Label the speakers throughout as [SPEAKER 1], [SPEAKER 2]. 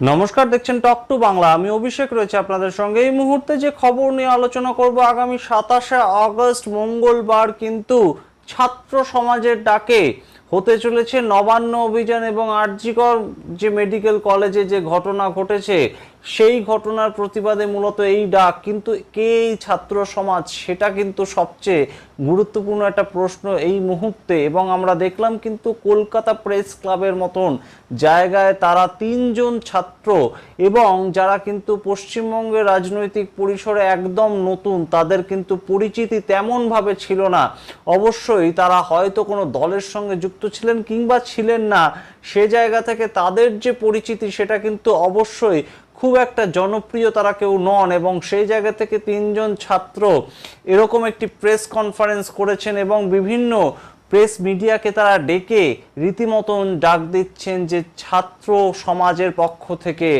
[SPEAKER 1] নমস্কার, দেখছেন টক টু বাংলা। আমি অভিষেক রয়েছে আপনাদের সঙ্গে। এই মুহূর্তে যে খবর নিয়ে আলোচনা করব আগামী সাতাশে আগস্ট, মঙ্গলবার কিন্তু ছাত্র সমাজের ডাকে হতে চলেছে নবান্ন অভিযান এবং আরজিকর যে মেডিকেল কলেজে যে ঘটনা ঘটেছে সেই ঘটনার প্রতিবাদে মূলত এই ডাক, কিন্তু কে এই ছাত্র সমাজ সেটা কিন্তু সবচেয়ে গুরুত্বপূর্ণ একটা প্রশ্ন এই মুহূর্তে। এবং আমরা দেখলাম কিন্তু কলকাতা প্রেস ক্লাবের মতন জায়গায় তারা তিনজন ছাত্র এবং যারা কিন্তু পশ্চিমবঙ্গের রাজনৈতিক পরিসরে একদম নতুন, তাদের কিন্তু পরিচিতি তেমনভাবে ছিল না। অবশ্যই তারা হয়তো কোনো দলের সঙ্গে যুক্ত ছিলেন কিংবা ছিলেন না, সে জায়গা থেকে তাদের যে পরিচিতি সেটা কিন্তু অবশ্যই খুব একটা জনপ্রিয় তারা কেউ নন এবং সেই জায়গা থেকে তিনজন ছাত্র এরকম একটি প্রেস কনফারেন্স করেছেন এবং বিভিন্ন প্রেস মিডিয়াকে তারা ডেকে রীতিমতন ডাক দিচ্ছেন যে ছাত্র সমাজের পক্ষ থেকে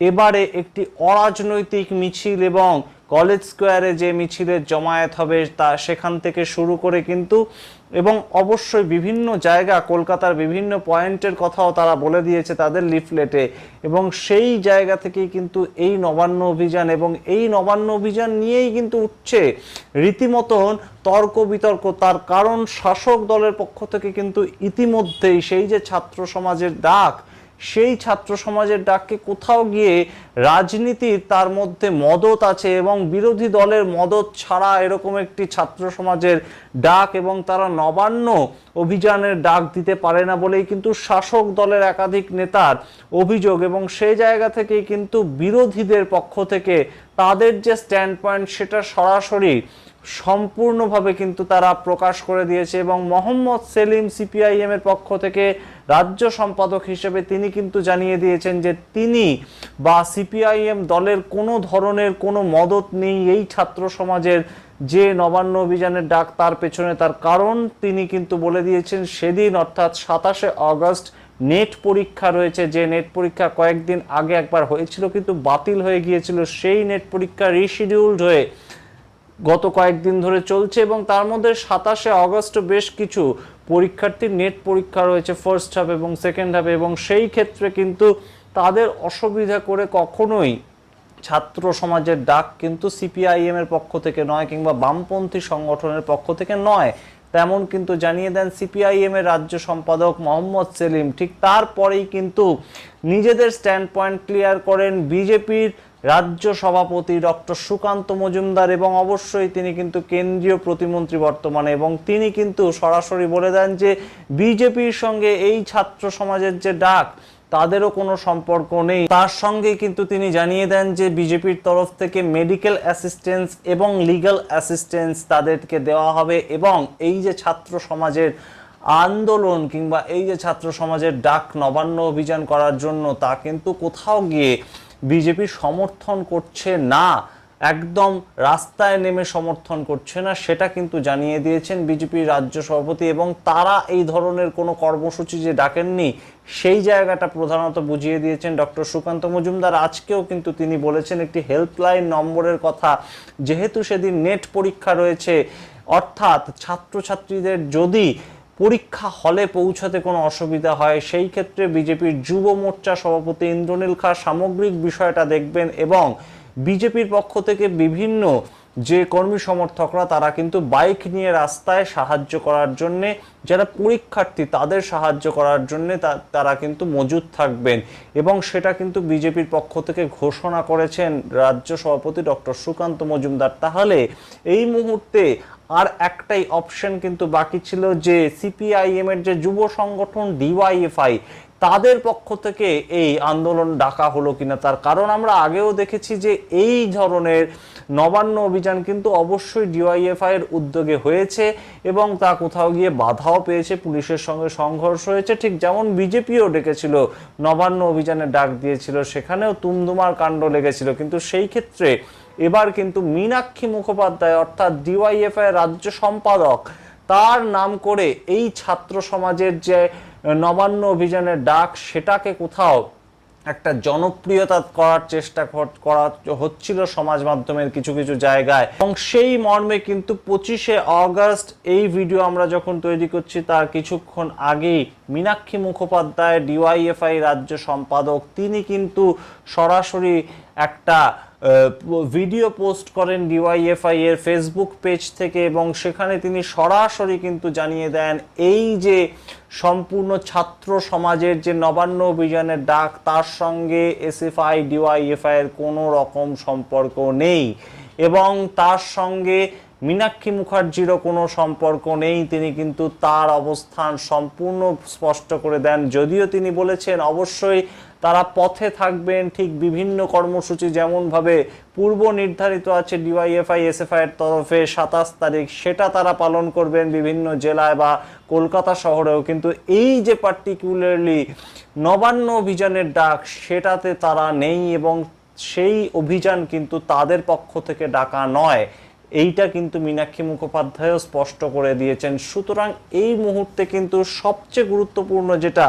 [SPEAKER 1] এবারে একটি অরাজনৈতিক মিছিল এবং কলেজ স্কোয়ারে যে মিছিলের জমায়েত হবে তা সেখান থেকে শুরু করে কিন্তু এবং অবশ্যই বিভিন্ন জায়গা, কলকাতার বিভিন্ন পয়েন্টের কথাও তারা বলে দিয়েছে তাদের লিফলেটে। এবং সেই জায়গা থেকেই কিন্তু এই নবান্ন অভিযান এবং এই নবান্ন অভিযান নিয়েই কিন্তু উঠছে রীতিমতন তর্ক বিতর্ক। তার কারণ শাসক দলের পক্ষ থেকে কিন্তু ইতিমধ্যেই সেই যে ছাত্র সমাজের ডাক সেই ছাত্র সমাজের ডাককে কোথাও গিয়ে রাজনীতির তার মধ্যে মদত আছে এবং বিরোধী দলের মদত ছাড়া এরকম একটি ছাত্র সমাজের ডাক এবং তারা নবান্ন অভিযানের ডাক দিতে পারে না বলেই কিন্তু শাসক দলের একাধিক নেতার অভিযোগ এবং সেই জায়গা থেকেই কিন্তু বিরোধীদের পক্ষ থেকে তাদের যে স্ট্যান্ড পয়েন্ট সেটা সরাসরি সম্পূর্ণভাবে কিন্তু তারা প্রকাশ করে দিয়েছে এবং মোহাম্মদ সেলিম সিপিআইএম এর পক্ষ থেকে রাজ্য সম্পাদক হিসেবে তিনি কিন্তু জানিয়ে দিয়েছেন যে তিনি বা সিপিআইএম দলের কোনো ধরনের কোনো মদত নেই, এই ছাত্র সমাজের যে নবান্ন অভিযানের ডাক তার পেছনে তার কারণ। তিনি কিন্তু বলে দিয়েছেন, সেদিন অর্থাৎ সাতাশে আগস্ট নেট পরীক্ষা রয়েছে, যে নেট পরীক্ষা কয়েকদিন আগে একবার হয়েছিল, কিন্তু বাতিল হয়ে গিয়েছিল। সেই নেট পরীক্ষা রিশিডিউলড হয়ে গত কয়েকদিন ধরে চলছে এবং তার মধ্যে সাতাশে অগস্ট বেশ কিছু পরীক্ষার্থীর নেট পরীক্ষা রয়েছে ফার্স্ট হাফ এবং সেকেন্ড হাফে এবং সেই ক্ষেত্রে কিন্তু তাদের অসুবিধা করে কখনোই ছাত্র সমাজের ডাক কিন্তু সিপিআইএম এর পক্ষ থেকে নয় কিংবা বামপন্থী সংগঠনের পক্ষ থেকে নয়। তেমন কিন্তু জানিয়ে দেন সিপিআইএম এর রাজ্য সম্পাদক মোহাম্মদ সেলিম। ঠিক তারপরেই কিন্তু নিজেদের স্ট্যান্ড পয়েন্ট ক্লিয়ার করেন বিজেপির রাজ্য সভাপতি ডক্টর সুকান্ত মজুমদার এবং অবশ্যই তিনি কিন্তু কেন্দ্রীয় প্রতিমন্ত্রী বর্তমানে এবং তিনি কিন্তু সরাসরি বলে দেন যে বিজেপির সঙ্গে এই ছাত্র সমাজের যে ডাক, তাদেরও কোনো সম্পর্ক নেই। তার সঙ্গে কিন্তু তিনি জানিয়ে দেন যে বিজেপির তরফ থেকে মেডিকেল অ্যাসিস্ট্যান্স এবং লিগ্যাল অ্যাসিস্ট্যান্স তাদেরকে দেওয়া হবে এবং এই যে ছাত্র সমাজের আন্দোলন কিংবা এই যে ছাত্র সমাজের ডাক নবান্ন অভিযান করার জন্য তা কিন্তু কোথাও গিয়ে বিজেপি সমর্থন করছে না, একদম রাস্তায় নেমে সমর্থন করছে না, সেটা কিন্তু জানিয়ে দিয়েছেন বিজেপির রাজ্য সভাপতি এবং তারা এই ধরনের কোনো কর্মসূচি যে ডাকেননি, সেই জায়গাটা প্রধানত বুঝিয়ে দিয়েছেন ডক্টর সুকান্ত মজুমদার। আজকেও কিন্তু তিনি বলেছেন একটি হেল্পলাইন নম্বরের কথা, যেহেতু সেদিন নেট পরীক্ষা রয়েছে, অর্থাৎ ছাত্রছাত্রীদের যদি পরীক্ষা হলে পৌঁছাতে কোনো অসুবিধা হয়। সেই ক্ষেত্রে বিজেপির যুব মোর্চা সভাপতি ইন্দ্রনীল খা সামগ্রিক বিষয়টা দেখবেন এবং বিজেপির পক্ষ থেকে বিভিন্ন যে কর্মী সমর্থকরা, তারা কিন্তু বাইক নিয়ে রাস্তায় সাহায্য করার জন্যে, যারা পরীক্ষার্থী, তাদের সাহায্য করার জন্যে তারা কিন্তু মজুদ থাকবেন। এবং সেটা কিন্তু বিজেপির পক্ষ থেকে ঘোষণা করেছেন রাজ্য সভাপতি ডক্টর সুকান্ত মজুমদার। তাহলে এই মুহূর্তে আর একটাই অপশন কিন্তু বাকি ছিল যে সিপিআইএম এর যে যুব সংগঠন ডিওয়াইএফআই তাদের পক্ষ থেকে এই আন্দোলন ডাকা হলো কিনা, তার কারণ আমরা আগেও দেখেছি যে এই ধরনের নবান্ন অভিযান কিন্তু অবশ্যই ডিওয়াইএফআই এর উদ্যোগে হয়েছে এবং তা কোথাও গিয়ে বাধাও পেয়েছে, পুলিশের সঙ্গে সংঘর্ষ হয়েছে। ঠিক যেমন বিজেপিও ডেকেছিল, নবান্ন অভিযানে ডাক দিয়েছিল, সেখানেও তুমদুমার কাণ্ড লেগেছিল। কিন্তু সেই ক্ষেত্রে এবার কিন্তু মীনাক্ষী মুখোপাধ্যায়, অর্থাৎ ডিওয়াইএফআই রাজ্য সম্পাদক, তার নাম করে এই ছাত্র সমাজের যে নবান্ন অভিযানের ডাক, সেটাকে কোথাও একটা জনপ্রিয়তা করার চেষ্টা কর- হচ্ছিল সমাজ মাধ্যমের কিছু কিছু জায়গায়। এবং সেই মর্মে কিন্তু পঁচিশে অগস্ট এই ভিডিও আমরা যখন তৈরি করছি, তার কিছুক্ষণ আগেই মীনাক্ষী মুখোপাধ্যায় ডিওয়াইএফআই রাজ্য সম্পাদক, তিনি কিন্তু সরাসরি একটা ভিডিও পোস্ট করেন ডিওয়াইএফআই এর ফেসবুক পেজ থেকে এবং সেখানে তিনি সরাসরি কিন্তু জানিয়ে দেন, এই যে সম্পূর্ণ ছাত্র সমাজের যে নবান্ন অভিযানের ডাক, তার সঙ্গে এসএফআই ডিওয়াইএফআই এর কোনো রকম সম্পর্ক নেই এবং তার সঙ্গে মীনাক্ষী মুখার্জিরও কোনো সম্পর্ক নেই। তিনি কিন্তু তার অবস্থান সম্পূর্ণ স্পষ্ট করে দেন। যদিও তিনি বলেছেন, অবশ্যই তারা পথে থাকবেন ঠিক বিভিন্ন কর্মসূচি যেমনভাবে পূর্ব নির্ধারিত আছে ডিওয়াইএফআই, এসএফআই এর তরফে সাতাশ তারিখ, সেটা তারা পালন করবেন বিভিন্ন জেলায় বা কলকাতা শহরেও। কিন্তু এই যে পার্টিকুলারলি নবান্ন অভিযানের ডাক, সেটাতে তারা নেই এবং সেই অভিযান কিন্তু তাদের পক্ষ থেকে ডাকা নয়। এইটা কিন্তু মীনাক্ষী মুখোপাধ্যায়ও স্পষ্ট করে দিয়েছেন। সুতরাং এই মুহূর্তে কিন্তু সবচেয়ে গুরুত্বপূর্ণ যেটা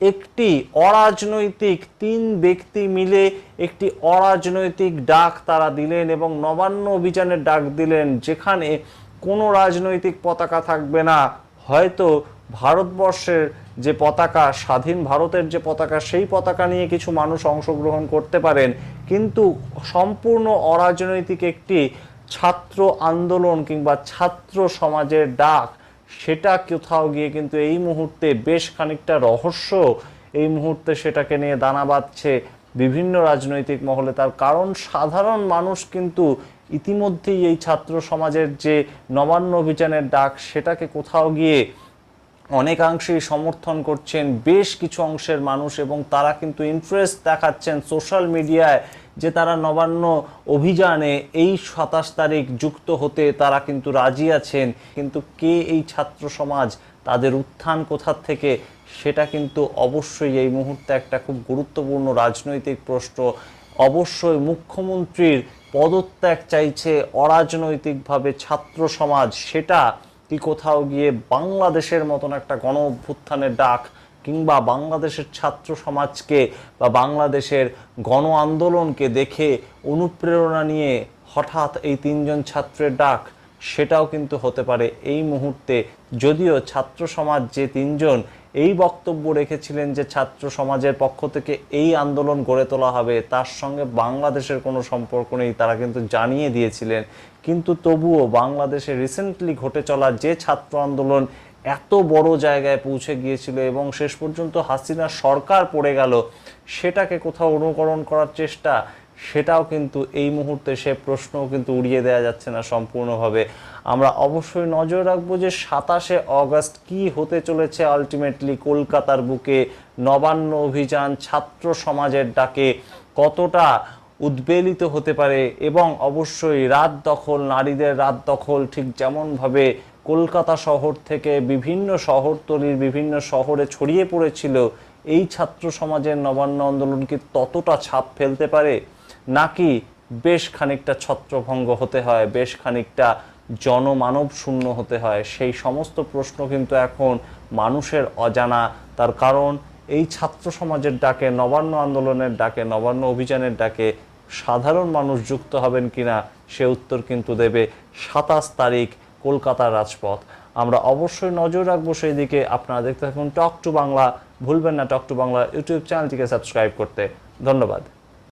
[SPEAKER 1] একটি অরাজনৈতিক তিন ব্যক্তি মিলে একটি অরাজনৈতিক ডাক তারা দিলেন এবং নবান্ন অভিযানের ডাক দিলেন, যেখানে কোনো রাজনৈতিক পতাকা থাকবে না। হয়তো ভারতবর্ষের যে পতাকা, স্বাধীন ভারতের যে পতাকা, সেই পতাকা নিয়ে কিছু মানুষ অংশগ্রহণ করতে পারেন। কিন্তু সম্পূর্ণ অরাজনৈতিক একটি ছাত্র আন্দোলন কিংবা ছাত্র সমাজের ডাক সেটা কোথাও গিয়ে কিন্তু এই মুহূর্তে বেশ খানিকটা রহস্য, এই মুহূর্তে সেটাকে নিয়ে দানা বাঁধছে বিভিন্ন রাজনৈতিক মহলে। তার কারণ, সাধারণ মানুষ কিন্তু ইতিমধ্যেই এই ছাত্র সমাজের যে নবান্ন অভিযানের ডাক, সেটাকে কোথাও গিয়ে অনেকাংশেই সমর্থন করছেন বেশ কিছু অংশের মানুষ এবং তারা কিন্তু ইন্টারেস্ট দেখাচ্ছেন সোশ্যাল মিডিয়ায় যে তারা নবান্ন অভিযানে এই সাতাশ তারিখ যুক্ত হতে তারা কিন্তু রাজি আছেন। কিন্তু কে এই ছাত্র সমাজ, তাদের উত্থান কোথার থেকে, সেটা কিন্তু অবশ্যই এই মুহূর্তে একটা খুব গুরুত্বপূর্ণ রাজনৈতিক প্রশ্ন। অবশ্যই মুখ্যমন্ত্রীর পদত্যাগ চাইছে অরাজনৈতিকভাবে ছাত্র সমাজ, সেটা কি কোথাও গিয়ে বাংলাদেশের মতন একটা গণ অভ্যুত্থানের ডাক কিংবা বাংলাদেশের ছাত্র সমাজকে বা বাংলাদেশের গণ আন্দোলনকে দেখে অনুপ্রেরণা নিয়ে হঠাৎ এই তিনজন ছাত্রের ডাক, সেটাও কিন্তু হতে পারে এই মুহূর্তে। যদিও ছাত্র সমাজ যে তিনজন, এই বক্তব্য রেখেছিলেন যে ছাত্র সমাজের পক্ষ থেকে এই আন্দোলন গড়ে তোলা হবে, তার সঙ্গে বাংলাদেশের কোনো সম্পর্ক নেই তারা কিন্তু জানিয়ে দিয়েছিলেন। কিন্তু তবুও বাংলাদেশে রিসেন্টলি ঘটে চলা যে ছাত্র আন্দোলন এত বড় জায়গায় পৌঁছে গিয়েছিল এবং শেষ পর্যন্ত হাসিনা সরকার পড়ে গেল, সেটাকে কোথাও অনুকরণ করার চেষ্টা, সেটাও কিন্তু এই মুহূর্তে সে প্রশ্নও কিন্তু উড়িয়ে দেওয়া যাচ্ছে না সম্পূর্ণভাবে। আমরা অবশ্যই নজর রাখব যে সাতাশে অগস্ট কি হতে চলেছে আলটিমেটলি কলকাতার বুকে। নবান্ন অভিযান ছাত্র সমাজের ডাকে কতটা উদ্বেলিত হতে পারে এবং অবশ্যই রাত দখল, নারীদের রাত দখল ঠিক যেমনভাবে কলকাতা শহর থেকে বিভিন্ন শহরতলির বিভিন্ন শহরে ছড়িয়ে পড়েছিল। এই ছাত্র সমাজের নবান্ন আন্দোলন কি ততটা ছাপ ফেলতে পারে? নাকি বেশ খানিকটা ছত্রভঙ্গ হতে হয়, বেশ খানিকটা জনমানব শূন্য হতে হয়? সেই সমস্ত প্রশ্ন কিন্তু এখন মানুষের অজানা। তার কারণ, এই ছাত্র সমাজের ডাকে, নবান্ন আন্দোলনের ডাকে, নবান্ন অভিযানের ডাকে সাধারণ মানুষ যুক্ত হবেন কিনা, সে উত্তর কিন্তু দেবে সাতাশ তারিখ কলকাতার রাজপথ। আমরা অবশ্যই নজর রাখব সেই দিকে। আপনারা দেখতে থাকুন টক টু বাংলা। ভুলবেন না টক টু বাংলা ইউটিউব চ্যানেলটিকে সাবস্ক্রাইব করতে। ধন্যবাদ।